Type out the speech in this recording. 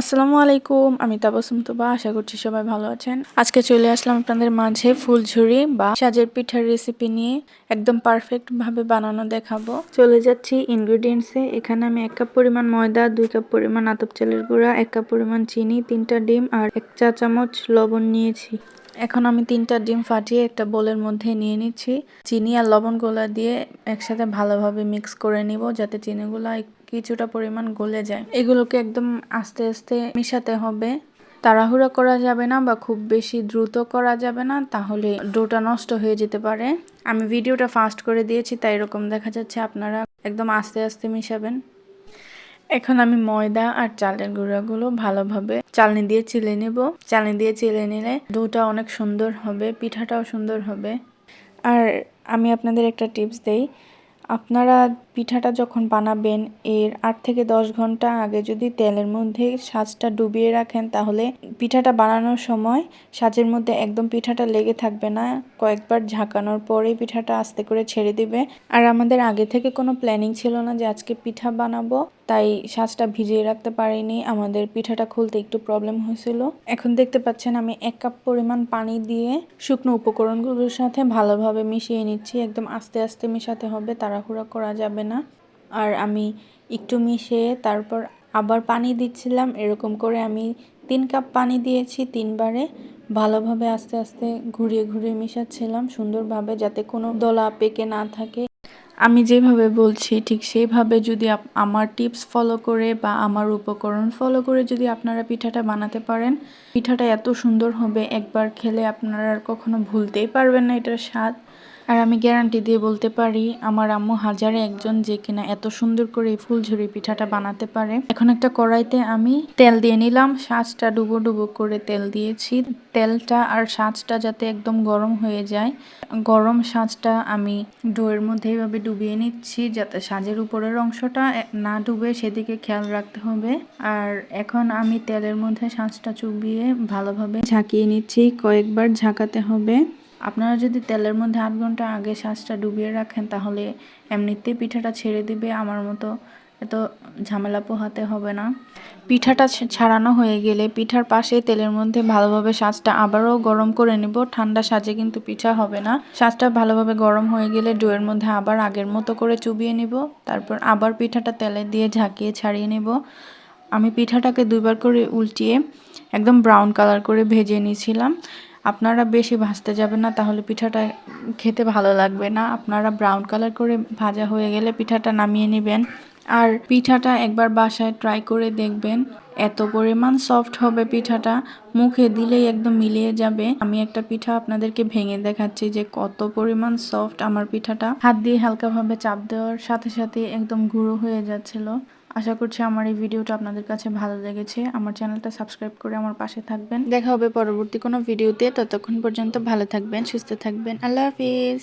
আসসালামু আলাইকুম, আমি তাবাসুম তোবা আশা করছি সবাই ভালো আছেন। আজকে চলে আসলাম আপনাদের মাঝে ফুলঝুরি বা সাজের পিঠার রেসিপি নিয়ে একদম পারফেক্ট ভাবে বানানো দেখাবো। চলে যাচ্ছি ইনগ্রিডিয়েন্টসে এখানে আমি এক কাপ পরিমাণ ময়দা, দুই কাপ পরিমাণ আতপ চালের গুঁড়া, এক কাপ পরিমাণ চিনি, তিনটা ডিম আর এক চা চামচ লবণ নিয়েছি। এখন আমি তিনটা ডিম ফাটিয়ে একটা বোলের মধ্যে নিয়ে নিচ্ছি। চিনি আর লবণ গোলা দিয়ে একসাথে ভালোভাবে মিক্স করে নিব যাতে চিনিগুলা কিছুটা পরিমাণ গলে যায়। এগুলোকে একদম আস্তে আস্তে মিশাতে হবে। তাড়াহুড়া করা যাবে না বা খুব বেশি দ্রুত করা যাবে না, তাহলে ডোটা নষ্ট হয়ে যেতে পারে। আমি ভিডিওটা ফাস্ট করে দিয়েছি, তাই এরকম দেখা যাচ্ছে আপনারা একদম আস্তে আস্তে মিশাবেন। এখন আমি ময়দা আর চালের গুঁড়াগুলো ভালোভাবে চালনি দিয়ে চিলে নেব। চালনি দিয়ে চিলে নিলে দুটা অনেক সুন্দর হবে, পিঠাটাও সুন্দর হবে। আর আমি আপনাদের একটা টিপস দেই আপনারা পিঠাটা যখন বানাবেন, এর আট থেকে দশ ঘণ্টা আগে যদি তেলের মধ্যে সাজটা ডুবিয়ে রাখেন, তাহলে পিঠাটা বানানোর সময় সাজের মধ্যে একদম পিঠাটা লেগে থাকবে না। কয়েকবার ঝাঁকানোর পরেই পিঠাটা আস্তে করে ছেড়ে দিবে। আর আমাদের আগে থেকে কোনো প্ল্যানিং ছিল না যে আজকে পিঠা বানাবো, তাই সাজটা ভিজিয়ে রাখতে পারিনি। আমাদের পিঠাটা খুলতে একটু প্রবলেম হয়েছিল। এখন দেখতে পাচ্ছেন আমি এক কাপ পরিমাণ পানি দিয়ে শুকনো উপকরণগুলোর সাথে ভালোভাবে মিশিয়ে নিচ্ছি। একদম আস্তে আস্তে মিশাতে হবে তাড়াহুড়া করা যাবে না। আর আমি একটু মিশিয়ে তারপর আবার পানি দিচ্ছিলাম। এরকম করে আমি তিন কাপ পানি দিয়েছি তিনবারে। ভালোভাবে আস্তে আস্তে ঘুরিয়ে ঘুরিয়ে মিশাচ্ছিলাম সুন্দরভাবে যাতে কোনো দলা পেকে না থাকে। আমি যেভাবে বলছি ঠিক সেইভাবে যদি আমার টিপস ফলো করে বা আমার উপকরণ ফলো করে যদি আপনারা পিঠাটা বানাতে পারেন, পিঠাটা এত সুন্দর হবে। একবার খেলে আপনারা আর কখনো ভুলতেই পারবেন না এটার স্বাদ। আর আমি গ্যারান্টি দিয়ে বলতে পারি, আমার আম্মু হাজারে একজন যে কিনা এত সুন্দর করে এই ফুলঝুরি পিঠাটা বানাতে পারে। এখন একটা কড়াইতে আমি তেল দিয়ে নিলাম সাজটা ডুবো ডুবো করে তেল দিয়েছি। তেলটা আর সাজটা যাতে একদম গরম হয়ে যায়, গরম সাজটা আমি ডোয়ের মধ্যে এইভাবে ডুবিয়ে নিচ্ছি যাতে সাজের উপরের অংশটা না ডুবে, সেদিকে খেয়াল রাখতে হবে। আর এখন আমি তেলের মধ্যে সাজটা চুবিয়ে ভালোভাবে ঝাঁকিয়ে নিচ্ছি, কয়েকবার ঝাঁকাতে হবে। আপনারা যদি তেলের মধ্যে আধ ঘণ্টা আগে শাঁসটা ডুবিয়ে রাখেন, তাহলে এমনিতেই পিঠাটা ছেড়ে দিবে। আমার মতো এত ঝামেলা পোহাতে হবে না। পিঠাটা ছাড়ানো হয়ে গেলে পিঠার পাশে তেলের মধ্যে ভালোভাবে সাজটা আবারও গরম করে নিব। ঠান্ডা সাজে কিন্তু পিঠা হবে না। সাজটা ভালোভাবে গরম হয়ে গেলে ডোয়ের মধ্যে আবার আগের মতো করে চুবিয়ে নিব। তারপর আবার পিঠাটা তেলে দিয়ে ঝাঁকিয়ে ছাড়িয়ে নেব। আমি পিঠাটাকে দুইবার করে উল্টিয়ে একদম ব্রাউন কালার করে ভেজে নিয়েছিলাম। আপনারা বেশি ভাজতে যাবেন না, তাহলে পিঠাটা খেতে ভালো লাগবে না। আপনারা ব্রাউন কালার করে ভাজা হয়ে গেলে পিঠাটা নামিয়ে নেবেন। আর পিঠাটা একবার বাসায় ট্রাই করে দেখবেন, এত পরিমাণ সফট হবে পিঠাটা। মুখে দিলেই একদম মিলিয়ে যাবে। আমি একটা পিঠা আপনাদেরকে ভেঙে দেখাচ্ছি যে কত পরিমাণ সফট আমার পিঠাটা। হাত দিয়ে হালকাভাবে চাপ দেওয়ার সাথে সাথে একদম গুঁড়ো হয়ে যাচ্ছিল। আশা করছি আমার এই ভিডিওটা আপনাদের কাছে ভালো লেগেছে। আমার চ্যানেলটা সাবস্ক্রাইব করে আমার পাশে থাকবেন। দেখা হবে পরবর্তী কোনো ভিডিওতে। ততক্ষণ পর্যন্ত ভালো থাকবেন, সুস্থ থাকবেন। আল্লাহ হাফিজ।